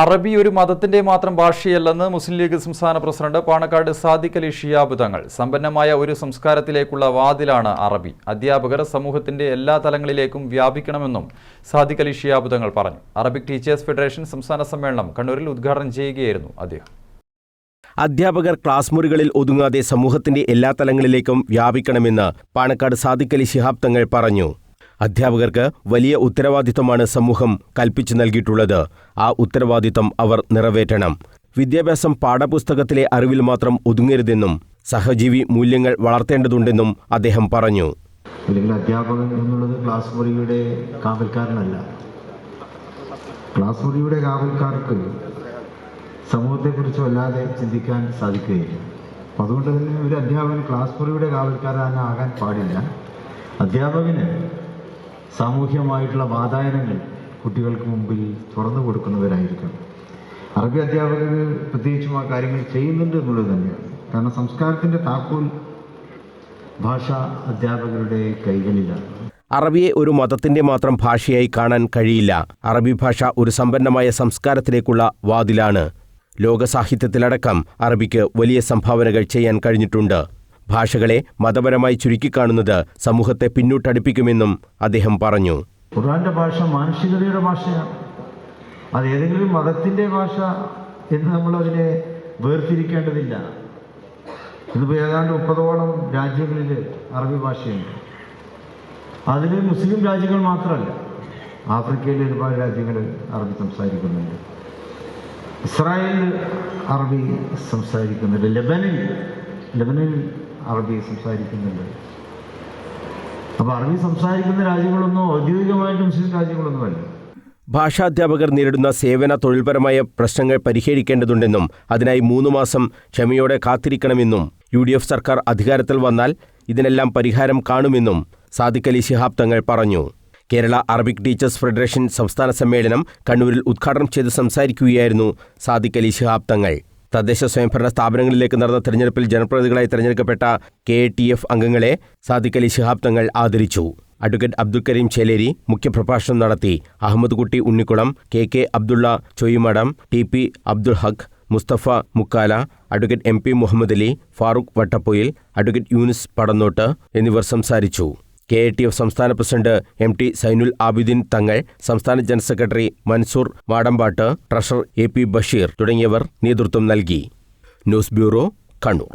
അറബി ഒരു മതത്തിന്റെ മാത്രം ഭാഷയല്ലെന്ന് മുസ്ലിം ലീഗ് സംസ്ഥാന പ്രസിഡന്റ് പാണക്കാട് സാദിഖ് അലി ഷിയാബ് തങ്ങൾ. സമ്പന്നമായ ഒരു സംസ്കാരത്തിലേക്കുള്ള വാതിലാണ് അറബി. അധ്യാപകർ സമൂഹത്തിന്റെ എല്ലാ തലങ്ങളിലേക്കും വ്യാപിക്കണമെന്നും സാദിഖ് അലി ഷിയാബ് തങ്ങൾ പറഞ്ഞു. അറബിക് ടീച്ചേഴ്സ് ഫെഡറേഷൻ സംസ്ഥാന സമ്മേളനം കണ്ണൂരിൽ ഉദ്ഘാടനം ചെയ്യുകയായിരുന്നു അദ്ദേഹം. അധ്യാപകർ ക്ലാസ് മുറികളിൽ ഒതുങ്ങാതെ സമൂഹത്തിന്റെ എല്ലാ തലങ്ങളിലേക്കും വ്യാപിക്കണമെന്ന് പാണക്കാട് സാദിഖ് അലി ശിഹാബ് തങ്ങൾ പറഞ്ഞു. അധ്യാപകർക്ക് വലിയ ഉത്തരവാദിത്തമാണ് സമൂഹം കൽപ്പിച്ചു നൽകിയിട്ടുള്ളത്. ആ ഉത്തരവാദിത്തം അവർ നിറവേറ്റണം. വിദ്യാഭ്യാസം പാഠപുസ്തകത്തിലെ അറിവിൽ മാത്രം ഒതുങ്ങരുതെന്നും സഹജീവി മൂല്യങ്ങൾ വളർത്തേണ്ടതുണ്ടെന്നും അദ്ദേഹം പറഞ്ഞു. അല്ലെങ്കിൽ അധ്യാപകൻ എന്നുള്ളത് ക്ലാസ് മുറിയുടെ കാവൽക്കാരനല്ല. ക്ലാസ് മുറിയുടെ കാവൽക്കാർക്ക് സമൂഹത്തെക്കുറിച്ച് വല്ലാതെ ചിന്തിക്കാൻ സാധിക്കുകയില്ല. അപ്പം അതുകൊണ്ട് തന്നെ ഒരു അധ്യാപകൻ ക്ലാസ് മുറിയുടെ കാവൽക്കാരനാകാൻ പാടില്ല. അധ്യാപകന് സാമൂഹ്യമായിട്ടുള്ള വാതായനങ്ങൾ കുട്ടികൾക്ക് മുമ്പിൽ തുറന്നു കൊടുക്കുന്നവരായിരിക്കണം. അറബി അധ്യാപകർ പ്രത്യേകിച്ചും ആ കാര്യങ്ങൾ ചെയ്യുന്നുണ്ട് എന്നുള്ളത് തന്നെയാണ്. കാരണം സംസ്കാരത്തിന്റെ താക്കോൽ ഭാഷ അധ്യാപകരുടെ കൈകളിലാണ്. അറബിയെ ഒരു മതത്തിന്റെ മാത്രം ഭാഷയായി കാണാൻ കഴിയില്ല. അറബി ഭാഷ ഒരു സമ്പന്നമായ സംസ്കാരത്തിലേക്കുള്ള വാതിലാണ്. ലോകസാഹിത്യത്തിലടക്കം അറബിക്ക് വലിയ സംഭാവനകൾ ചെയ്യാൻ കഴിഞ്ഞിട്ടുണ്ട്. ഭാഷകളെ മതപരമായി ചുരുക്കിക്കാണുന്നത് സമൂഹത്തെ പിന്നോട്ടടുപ്പിക്കുമെന്നും അദ്ദേഹം പറഞ്ഞു. ഖുർആന്റെ ഭാഷ മാനുഷികതയുടെ ഭാഷയാണ്. അത് ഏതെങ്കിലും മതത്തിന്റെ ഭാഷ എന്ന് നമ്മൾ അതിനെ വേർതിരിക്കേണ്ടതില്ല. ഇതിപ്പോൾ ഏതാണ്ട് മുപ്പതോളം രാജ്യങ്ങളിൽ അറബി ഭാഷയുണ്ട്. അതിൽ മുസ്ലിം രാജ്യങ്ങൾ മാത്രമല്ല ആഫ്രിക്കയിലെ ഒരുപാട് രാജ്യങ്ങൾ അറബി സംസാരിക്കുന്നുണ്ട്. ഇസ്രായേലിൽ അറബി സംസാരിക്കുന്നുണ്ട്. ലബനിൽ ലെബനിൽ അറബി സംസാരിക്കുന്നുണ്ട്. അപ്പോൾ അറബി സംസാരിക്കുന്ന രാജ്യങ്ങളൊന്നും ഔദ്യോഗികമായിട്ട് മുസ്ലിം രാജ്യങ്ങളൊന്നുമല്ല. ഭാഷാധ്യാപകർ നേരിടുന്ന സേവന തൊഴിൽപരമായ പ്രശ്നങ്ങൾ പരിഹരിക്കേണ്ടതുണ്ടെന്നും അതിനായി മൂന്ന് മാസം ക്ഷമയോടെ കാത്തിരിക്കണമെന്നും യു ഡി എഫ് സർക്കാർ അധികാരത്തിൽ വന്നാൽ ഇതിനെല്ലാം പരിഹാരം കാണുമെന്നും സാദിഖ് അലി ശിഹാബ് തങ്ങൾ പറഞ്ഞു. കേരള അറബിക് ടീച്ചേഴ്സ് ഫെഡറേഷൻ സംസ്ഥാന സമ്മേളനം കണ്ണൂരിൽ ഉദ്ഘാടനം ചെയ്ത് സംസാരിക്കുകയായിരുന്നു സാദിഖ് അലി ശിഹാബ് തങ്ങൾ. തദ്ദേശ സ്വയംഭരണ സ്ഥാപനങ്ങളിലേക്ക് നടന്ന തെരഞ്ഞെടുപ്പിൽ ജനപ്രതിനിധികളായി തെരഞ്ഞെടുക്കപ്പെട്ട കെ ടി എഫ് അംഗങ്ങളെ സാദിഖ് അലി ശിഹാബ് തങ്ങൾ ആദരിച്ചു. അഡ്വക്കേറ്റ് അബ്ദുൽ കരീം ചേലേരി മുഖ്യപ്രഭാഷണം നടത്തി. Ahammed Kutty Unnikkulam K K Abdulla Choyyumadam T P Abdul Haq Mustafa Mukkala advocate M P Muhammad Ali Farooq Vattappoyil advocate Yunis Padannot എന്നിവർ സംസാരിച്ചു. കെ എ ടി എഫ് സംസ്ഥാന president M T Zainul Abidin Thangal സംസ്ഥാന general secretary Mansoor Vadampat treasurer A P Basheer തുടങ്ങിയവർ നേതൃത്വം നൽകി. News bureau Kannur.